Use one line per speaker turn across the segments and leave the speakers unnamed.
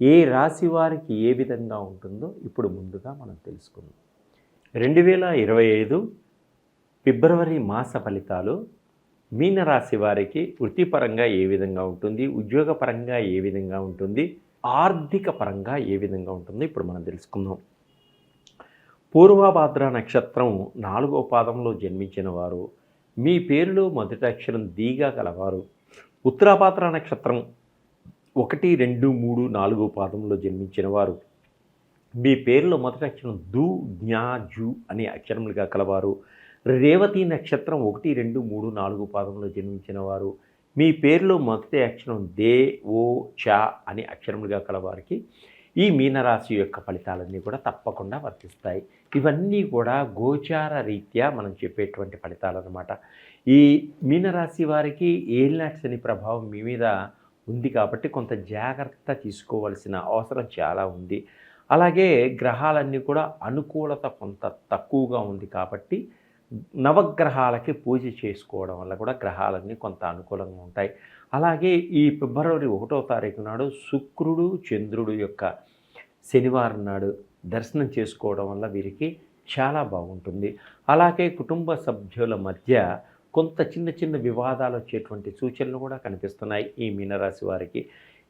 ఏ రాశి వారికి ఏ విధంగా ఉంటుందో ఇప్పుడు ముందుగా మనం తెలుసుకుందాం. రెండు వేల ఇరవై ఐదు ఫిబ్రవరి మాస ఫలితాలు మీనరాశి వారికి వృత్తిపరంగా ఏ విధంగా ఉంటుంది ఉద్యోగపరంగా ఏ విధంగా ఉంటుంది ఆర్థిక పరంగా ఏ విధంగా ఉంటుందో ఇప్పుడు మనం తెలుసుకుందాం. పూర్వభాద్ర నక్షత్రం నాలుగో పాదంలో జన్మించిన వారు మీ పేరులో మొదటి అక్షరం దీగా గలవారు. ఉత్తరాభాద్ర నక్షత్రం ఒకటి రెండు మూడు నాలుగో పాదంలో జన్మించిన వారు. మీ పేరులో మొదటి అక్షరం దు జ్ఞా జు అనే అక్షరములుగా కలవారు. రేవతి నక్షత్రం ఒకటి రెండు మూడు నాలుగు పాదంలో జన్మించిన వారు. మీ పేరులో మొదటి అక్షరం దే ఓ చ అనే అక్షరములుగా కలవారికి ఈ మీనరాశి యొక్క ఫలితాలన్నీ కూడా తప్పకుండా వర్తిస్తాయి. ఇవన్నీ కూడా గోచార రీత్యా మనం చెప్పేటువంటి ఫలితాలు అనమాట ఈ మీనరాశి వారికి ఏలినాటి శని ప్రభావం మీ మీద ఉంది కాబట్టి కొంత జాగ్రత్త తీసుకోవాల్సిన అవసరం చాలా ఉంది. అలాగే గ్రహాలన్నీ కూడా అనుకూలత కొంత తక్కువగా ఉంది కాబట్టి నవగ్రహాలకి పూజ చేసుకోవడం వల్ల కూడా గ్రహాలన్నీ కొంత అనుకూలంగా ఉంటాయి. అలాగే ఈ ఫిబ్రవరి ఒకటో తారీఖు నాడు శుక్రుడు చంద్రుడు యొక్క శనివారం నాడు దర్శనం చేసుకోవడం వల్ల వీరికి చాలా బాగుంటుంది. అలాగే కుటుంబ సభ్యుల మధ్య కొంత చిన్న చిన్న వివాదాలు వచ్చేటువంటి సూచనలు కూడా కనిపిస్తున్నాయి ఈ మీనరాశి వారికి.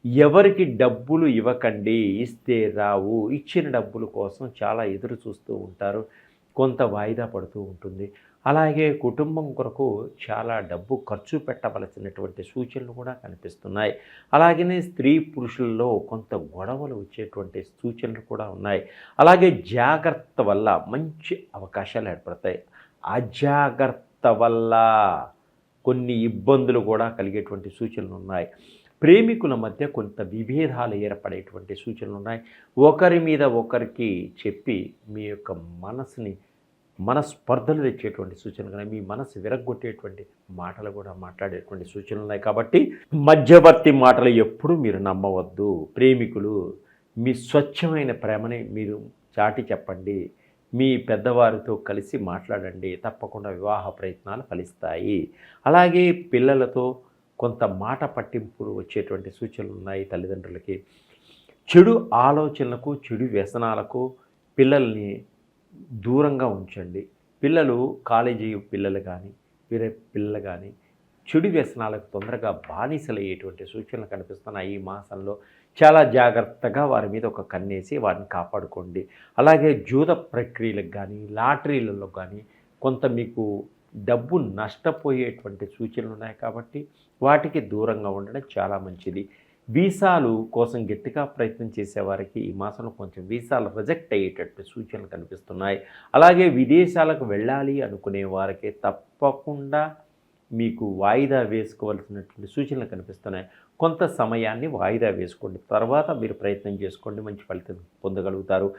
ఎవరికి డబ్బులు ఇవ్వకండి ఇస్తే రావు ఇచ్చిన డబ్బుల కోసం చాలా ఎదురు చూస్తూ ఉంటారు కొంత వాయిదా పడుతూ ఉంటుంది. అలాగే కుటుంబం కొరకు చాలా డబ్బు ఖర్చు పెట్టవలసినటువంటి సూచనలు కూడా కనిపిస్తున్నాయి. అలాగనే స్త్రీ పురుషుల్లో కొంత గొడవలు వచ్చేటువంటి సూచనలు కూడా ఉన్నాయి. అలాగే జాగ్రత్త వల్ల మంచి అవకాశాలు ఏర్పడతాయి. అజాగ్రత్త వల్ల కొన్ని ఇబ్బందులు కూడా కలిగేటువంటి సూచనలు ఉన్నాయి. ప్రేమికుల మధ్య కొంత విభేదాలు ఏర్పడేటువంటి సూచనలు ఉన్నాయి. ఒకరి మీద ఒకరికి చెప్పి మీ యొక్క మనసుని మనస్పర్ధలు తెచ్చేటువంటి సూచనలు కానీ మీ మనసు విరగ్గొట్టేటువంటి మాటలు కూడా మాట్లాడేటువంటి సూచనలు ఉన్నాయి. కాబట్టి మధ్యవర్తి మాటలు ఎప్పుడూ మీరు నమ్మవద్దు. ప్రేమికులు మీ స్వచ్ఛమైన ప్రేమని మీరు చాటి చెప్పండి. మీ పెద్దవారితో కలిసి మాట్లాడండి. తప్పకుండా వివాహ ప్రయత్నాలు ఫలిస్తాయి. అలాగే పిల్లలతో కొంత మాట పట్టింపులు వచ్చేటువంటి సూచనలు ఉన్నాయి తల్లిదండ్రులకి. చెడు ఆలోచనలకు చెడు వ్యసనాలకు పిల్లల్ని దూరంగా ఉంచండి. పిల్లలు కాలేజీ పిల్లలు కానీ వేరే పిల్లలు కానీ చెడు వ్యసనాలకు తొందరగా బానిసలయ్యేటువంటి సూచనలు కనిపిస్తున్నాయి. ఈ మాసంలో చాలా జాగ్రత్తగా వారి మీద ఒక కన్నేసి వారిని కాపాడుకోండి. అలాగే జూద ప్రక్రియలకు కానీ లాటరీలలో కానీ కొంత మీకు డబ్బు నష్టపోయేటువంటి సూచనలు ఉన్నాయి కాబట్టి వాటికి దూరంగా ఉండడం చాలా మంచిది. వీసాలు కోసం గట్టిగా ప్రయత్నం చేసేవారికి ఈ మాసంలో కొంచెం వీసాలు రిజెక్ట్ అయ్యేటట్టు సూచనలు కనిపిస్తున్నాయి. అలాగే విదేశాలకు వెళ్ళాలి అనుకునే వారికి తప్పకుండా మీకు వాయిదా వేసుకోవాల్సినటువంటి సూచనలు కనిపిస్తున్నాయి. కొంత సమయాన్ని వాయిదా వేసుకోండి. తర్వాత మీరు ప్రయత్నం చేసుకోండి. మంచి ఫలితం పొందగలుగుతారు.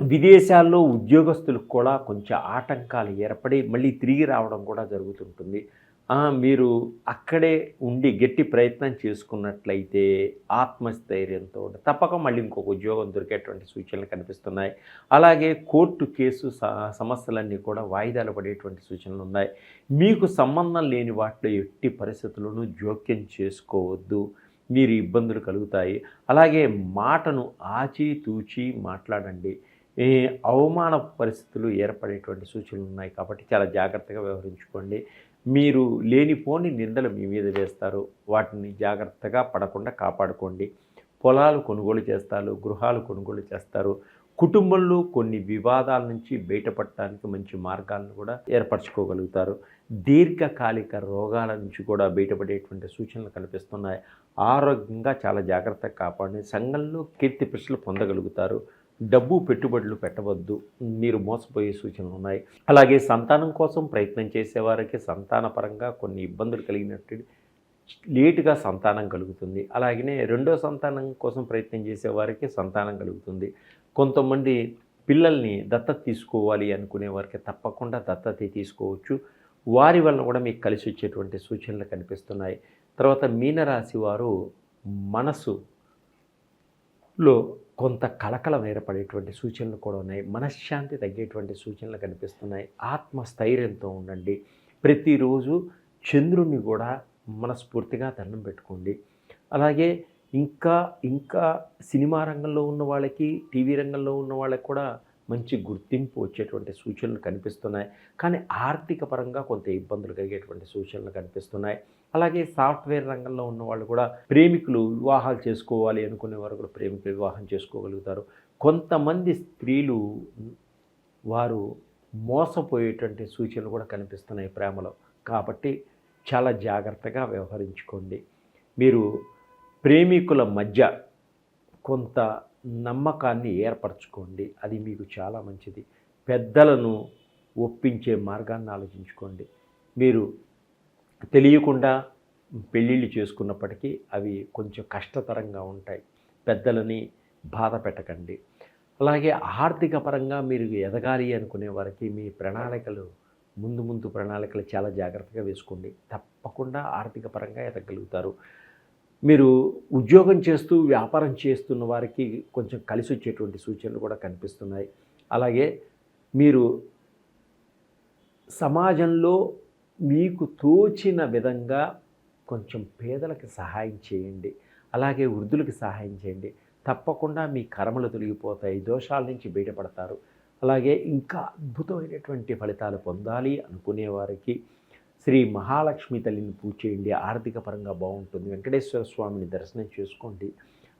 విదేశాల్లో ఉద్యోగస్తులకు కూడా కొంచెం ఆటంకాలు ఏర్పడి మళ్ళీ తిరిగి రావడం కూడా జరుగుతుంటుంది. మీరు అక్కడే ఉండి గట్టి ప్రయత్నం చేసుకున్నట్లయితే ఆత్మస్థైర్యంతో తప్పక మళ్ళీ ఇంకొక ఉద్యోగం దొరికేటువంటి సూచనలు కనిపిస్తున్నాయి. అలాగే కోర్టు కేసు సమస్యలన్నీ కూడా వాయిదాలు పడేటువంటి సూచనలు ఉన్నాయి. మీకు సంబంధం లేని వాటిలో ఎట్టి పరిస్థితులను జోక్యం చేసుకోవద్దు. మీరు ఇబ్బందులు కలుగుతాయి. అలాగే మాటను ఆచితూచి మాట్లాడండి. ఈ అవమాన పరిస్థితులు ఏర్పడేటువంటి సూచనలు ఉన్నాయి కాబట్టి చాలా జాగ్రత్తగా వ్యవహరించుకోండి. మీరు లేనిపోని నిందలు మీ మీద వేస్తారు. వాటిని జాగ్రత్తగా పడకుండా కాపాడుకోండి. పొలాలు కొనుగోలు చేస్తారు గృహాలు కొనుగోలు చేస్తారు. కుటుంబంలో కొన్ని వివాదాల నుంచి బయటపడటానికి మంచి మార్గాలను కూడా ఏర్పరచుకోగలుగుతారు. దీర్ఘకాలిక రోగాల నుంచి కూడా బయటపడేటువంటి సూచనలు కనిపిస్తున్నాయి. ఆరోగ్యంగా చాలా జాగ్రత్తగా కాపాడి సంఘంలో కీర్తి ప్రశ్నలు పొందగలుగుతారు. డబ్బు పెట్టుబడులు పెట్టవద్దు మీరు మోసపోయే సూచనలు ఉన్నాయి. అలాగే సంతానం కోసం ప్రయత్నం చేసేవారికి సంతానపరంగా కొన్ని ఇబ్బందులు కలిగినట్టు లేటుగా సంతానం కలుగుతుంది. అలాగనే రెండో సంతానం కోసం ప్రయత్నం చేసేవారికి సంతానం కలుగుతుంది. కొంతమంది పిల్లల్ని దత్తత తీసుకోవాలి అనుకునే వారికి తప్పకుండా దత్తత తీసుకోవచ్చు. వారి వలన కూడా మీకు కలిసి వచ్చేటువంటి సూచనలు కనిపిస్తున్నాయి. తర్వాత మీనరాశి వారు మనసు లో కొంత కలకలం ఏర్పడేటువంటి సూచనలు కూడా ఉన్నాయి. మనశ్శాంతి తగ్గేటువంటి సూచనలు కనిపిస్తున్నాయి. ఆత్మస్థైర్యంతో ఉండండి. ప్రతిరోజు చంద్రుణ్ణి కూడా మనస్ఫూర్తిగా దండం పెట్టుకోండి. అలాగే ఇంకా ఇంకా సినిమా రంగంలో ఉన్న వాళ్ళకి టీవీ రంగంలో ఉన్న వాళ్ళకి కూడా మంచి గుర్తింపు వచ్చేటువంటి సూచనలు కనిపిస్తున్నాయి. కానీ ఆర్థిక పరంగా కొంత ఇబ్బందులు కలిగేటువంటి సూచనలు కనిపిస్తున్నాయి. అలాగే సాఫ్ట్వేర్ రంగంలో ఉన్న వాళ్ళు కూడా ప్రేమికులు వివాహాలు చేసుకోవాలి అనుకునే వారు కూడా ప్రేమికులు వివాహం చేసుకోగలుగుతారు. కొంతమంది స్త్రీలు వారు మోసపోయేటువంటి సూచనలు కూడా కనిపిస్తున్నాయి ప్రేమలో. కాబట్టి చాలా జాగ్రత్తగా వ్యవహరించుకోండి. మీరు ప్రేమికుల మధ్య కొంత నమ్మకాన్ని ఏర్పరచుకోండి. అది మీకు చాలా మంచిది. పెద్దలను ఒప్పించే మార్గాన్ని ఆలోచించుకోండి. మీరు తెలియకుండా పెళ్ళిళ్ళు చేసుకున్నప్పటికీ అవి కొంచెం కష్టతరంగా ఉంటాయి. పెద్దలని బాధ పెట్టకండి. అలాగే ఆర్థిక పరంగా మీరు ఎదగాలి అనుకునే వారికి మీ ప్రణాళికలు ముందు ముందు ప్రణాళికలు చాలా జాగ్రత్తగా వేసుకోండి. తప్పకుండా ఆర్థిక పరంగా ఎదగలుగుతారు. మీరు ఉద్యోగం చేస్తూ వ్యాపారం చేస్తున్న వారికి కొంచెం కలిసి వచ్చేటువంటి సూచనలు కూడా కనిపిస్తున్నాయి. అలాగే మీరు సమాజంలో మీకు తోచిన విధంగా కొంచెం పేదలకు సహాయం చేయండి. అలాగే వృద్ధులకు సహాయం చేయండి. తప్పకుండా మీ కర్మలు తొలగిపోతాయి దోషాల నుంచి బయటపడతారు. అలాగే ఇంకా అద్భుతమైనటువంటి ఫలితాలు పొందాలి అనుకునే వారికి శ్రీ మహాలక్ష్మి తల్లిని పూజ చేయండి. ఆర్థిక పరంగా బాగుంటుంది. వెంకటేశ్వర స్వామిని దర్శనం చేసుకోండి.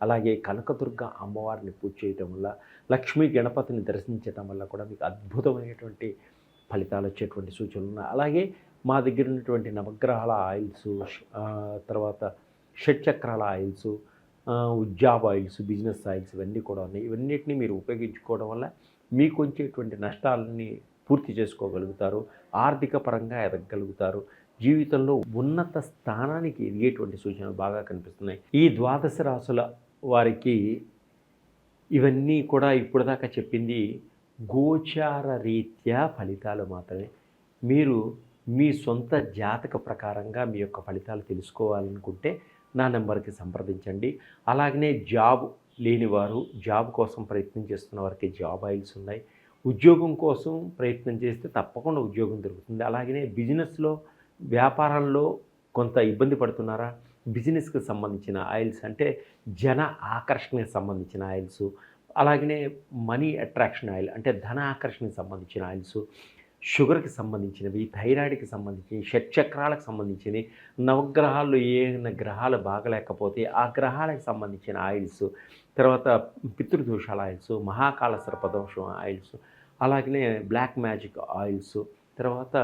అలాగే కనకదుర్గ అమ్మవారిని పూజ చేయటం వల్ల లక్ష్మీ గణపతిని దర్శించటం వల్ల కూడా మీకు అద్భుతమైనటువంటి ఫలితాలు వచ్చేటువంటి సూచనలు ఉన్నాయి. అలాగే మా దగ్గర ఉన్నటువంటి నవగ్రహాల ఆయిల్స్ తర్వాత షట్చక్రాల ఆయిల్స్ ఉద్యాబ్ ఆయిల్స్ బిజినెస్ ఆయిల్స్ ఇవన్నీ కూడా ఉన్నాయి. ఇవన్నిటిని మీరు ఉపయోగించుకోవడం వల్ల మీకు వచ్చేటువంటి నష్టాలని పూర్తి చేసుకోగలుగుతారు ఆర్థిక పరంగా ఎదగలుగుతారు జీవితంలో ఉన్నత స్థానానికి ఎదిగేటువంటి సూచనలు బాగా కనిపిస్తున్నాయి. ఈ ద్వాదశ రాసుల వారికి ఇవన్నీ కూడా ఇప్పుడు దాకా చెప్పింది గోచార రీత్యా ఫలితాలు మాత్రమే. మీరు మీ సొంత జాతక ప్రకారంగా మీ యొక్క ఫలితాలు తెలుసుకోవాలనుకుంటే నా నెంబర్కి సంప్రదించండి. అలాగనే జాబ్ లేనివారు జాబ్ కోసం ప్రయత్నం చేస్తున్న వారికి జాబ్ ఆయిల్స్ ఉన్నాయి. ఉద్యోగం కోసం ప్రయత్నం చేస్తే తప్పకుండా ఉద్యోగం దొరుకుతుంది. అలాగనే బిజినెస్లో వ్యాపారంలో కొంత ఇబ్బంది పడుతున్నారా? బిజినెస్కి సంబంధించిన ఆయిల్స్ అంటే జన ఆకర్షణకి సంబంధించిన ఆయిల్స్ అలాగనే మనీ అట్రాక్షన్ ఆయిల్ అంటే ధన ఆకర్షణకి సంబంధించిన ఆయిల్స్ షుగర్కి సంబంధించినవి థైరాయిడ్కి సంబంధించినవి షట్చక్రాలకు సంబంధించినవి నవగ్రహాల్లో ఏ గ్రహాలు బాగలేకపోతే ఆ గ్రహాలకు సంబంధించిన ఆయిల్స్ తర్వాత పితృదోషాల ఆయిల్స్ మహాకాల సర్పదోషం ఆయిల్స్ అలాగనే బ్లాక్ మ్యాజిక్ ఆయిల్స్ తర్వాత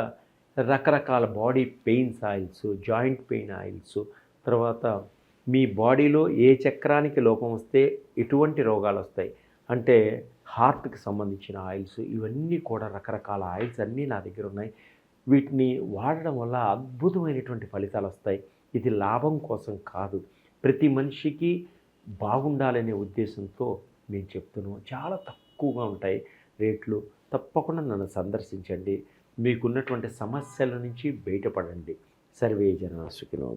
రకరకాల body pains oils joint pain oils తర్వాత మీ బాడీలో ఏ చక్రానికి లోపం వస్తే ఎటువంటి రోగాలు వస్తాయి? అంటే హార్ట్కి సంబంధించిన ఆయిల్స్ ఇవన్నీ కూడా రకరకాల ఆయిల్స్ అన్నీ నా దగ్గర ఉన్నాయి. వీటిని వాడడం వల్ల అద్భుతమైనటువంటి ఫలితాలు వస్తాయి. ఇది లాభం కోసం కాదు. ప్రతి మనిషికి బాగుండాలనే ఉద్దేశంతో నేను చెప్తున్నాను చాలా తక్కువగా ఉంటాయి రేట్లు. తప్పకుండా నన్ను సందర్శించండి. మీకున్నటువంటి సమస్యల నుంచి బయటపడండి. సర్వే జన సుఖినో